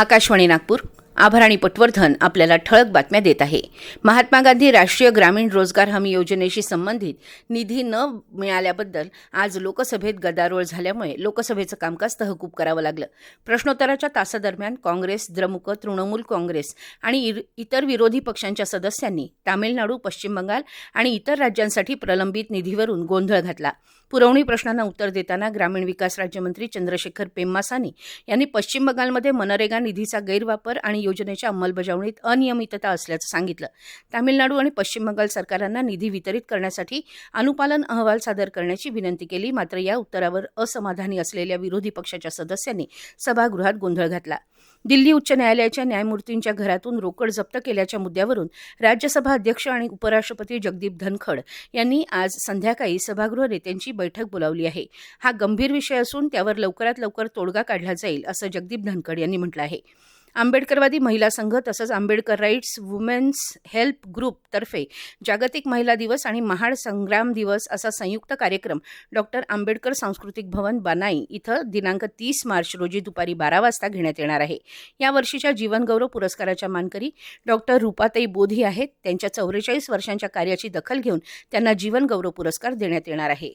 आकाशवाणी नागपूर. आभराणी पटवर्धन आपल्याला ठळक बातम्या देत आहे. महात्मा गांधी राष्ट्रीय ग्रामीण रोजगार हमी योजनेशी संबंधित निधी न मिळाल्याबद्दल आज लोकसभेत गदारोळ झाल्यामुळे लोकसभेचं कामकाज तहकूब करावं लागलं. प्रश्नोत्तराच्या तासादरम्यान काँग्रेस द्रमुक तृणमूल काँग्रेस आणि इर- इतर विरोधी पक्षांच्या सदस्यांनी तामिळनाडू पश्चिम बंगाल आणि इतर राज्यांसाठी प्रलंबित निधीवरून गोंधळ घातला. पुरवणी प्रश्नांना उत्तर देताना ग्रामीण विकास राज्यमंत्री चंद्रशेखर पेम्मासानी यांनी पश्चिम बंगालमध्ये मनरेगा निधीचा गैरवापर आणि योजनेच्या अंमलबजावणीत अनियमितता असल्याचं सांगितलं. तामिळनाडू आणि पश्चिम बंगाल सरकारांना निधी वितरित करण्यासाठी अनुपालन अहवाल सादर करण्याची विनंती केली. मात्र या उत्तरावर असमाधानी असलेल्या विरोधी पक्षाच्या सदस्यांनी सभागृहात गोंधळ घातला. दिल्ली उच्च न्यायालयाच्या न्यायमूर्तींच्या घरातून रोकड जप्त केल्याच्या मुद्द्यावरून राज्यसभा अध्यक्ष आणि उपराष्ट्रपती जगदीप धनखड यांनी आज संध्याकाळी सभागृह नेत्यांची बैठक बोलावली आहे. हा गंभीर विषय असून त्यावर लवकरात लवकर तोडगा काढला जाईल असं जगदीप धनखड यांनी म्हटलं आहे. आंबेडकरवादी महिला संघ तसंच Ambedkar rights women's help group तर्फे जागतिक महिला दिवस आणि महाड संग्राम दिवस असा संयुक्त कार्यक्रम डॉक्टर आंबेडकर सांस्कृतिक भवन बनाई इथं दिनांक तीस मार्च रोजी दुपारी बारा वाजता घेण्यात येणार आहे. या वर्षीच्या जीवनगौरव पुरस्काराच्या मानकरी डॉक्टर रुपाताई बोधी आहेत. त्यांच्या चौवेचाळीस वर्षांच्या कार्याची दखल घेऊन त्यांना जीवनगौरव पुरस्कार देण्यात येणार आहे.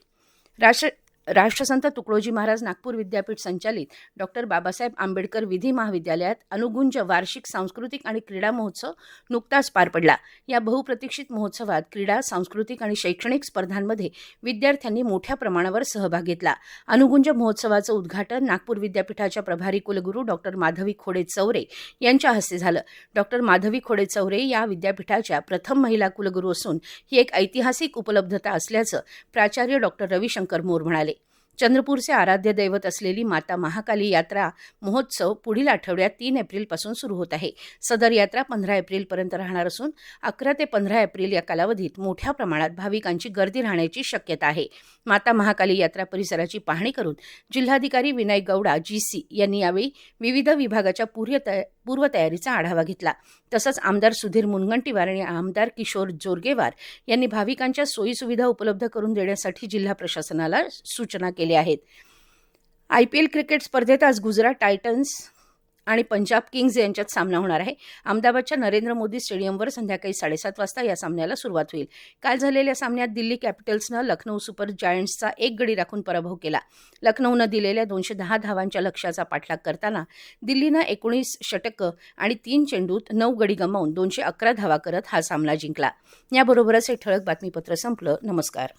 राष्ट्र राष्ट्रसंत तुकडोजी महाराज नागपूर विद्यापीठ संचालित डॉक्टर बाबासाहेब आंबेडकर विधी महाविद्यालयात अनुगुंज वार्षिक सांस्कृतिक आणि क्रीडा महोत्सव नुकताच पार पडला. या बहुप्रतीक्षित महोत्सवात क्रीडा सांस्कृतिक आणि शैक्षणिक स्पर्धांमध्ये विद्यार्थ्यांनी मोठ्या प्रमाणावर सहभाग घेतला. अनुगुंज महोत्सवाचं उद्घाटन नागपूर विद्यापीठाच्या प्रभारी कुलगुरू डॉक्टर माधवी खोडे चौरे यांच्या हस्ते झालं. डॉक्टर माधवी खोडे चौरे या विद्यापीठाच्या प्रथम महिला कुलगुरू असून ही एक ऐतिहासिक उपलब्धता असल्याचं प्राचार्य डॉक्टर रविशंकर मोर म्हणाले. चंद्रपूरचे आराध्य दैवत असलेली माता महाकाली यात्रा महोत्सव पुढील आठवड्यात तीन एप्रिलपासून सुरू होत आहे. सदर यात्रा पंधरा एप्रिलपर्यंत राहणार असून अकरा ते पंधरा एप्रिल या कालावधीत मोठ्या प्रमाणात भाविकांची गर्दी राहण्याची शक्यता आहे. माता महाकाली यात्रा परिसराची पाहणी करून जिल्हाधिकारी विनय गौडा जी सी यांनी यावेळी विविध विभागाच्या पूर्वतया- पूर्वतयारीचा आढावा घेतला. तसंच आमदार सुधीर मुनगंटीवार आणि आमदार किशोर जोरगेवार यांनी भाविकांच्या सोयीसुविधा उपलब्ध करून देण्यासाठी जिल्हा प्रशासनाला सूचना केली केले आहेत. आय पी एल क्रिकेट स्पर्धेत आज गुजरात टायटन्स आणि पंजाब किंग्ज यांच्यात सामना होणार आहे. अहमदाबादच्या नरेंद्र मोदी स्टेडियमवर संध्याकाळी साडेसात वाजता या सामन्याला सुरुवात होईल. काल झालेल्या सामन्यात दिल्ली कॅपिटल्सनं लखनौ सुपर जायंट्सचा एक गडी राखून पराभव केला. लखनौनं दिलेल्या दोनशे दहा धावांच्या लक्ष्याचा पाठलाग करताना दिल्लीनं एकोणीस षटकं आणि तीन चेंडूत नऊ गडी गमावून दोनशे अकरा धावा करत हा सामना जिंकला. याबरोबरच हे ठळक बातमीपत्र संपलं. नमस्कार.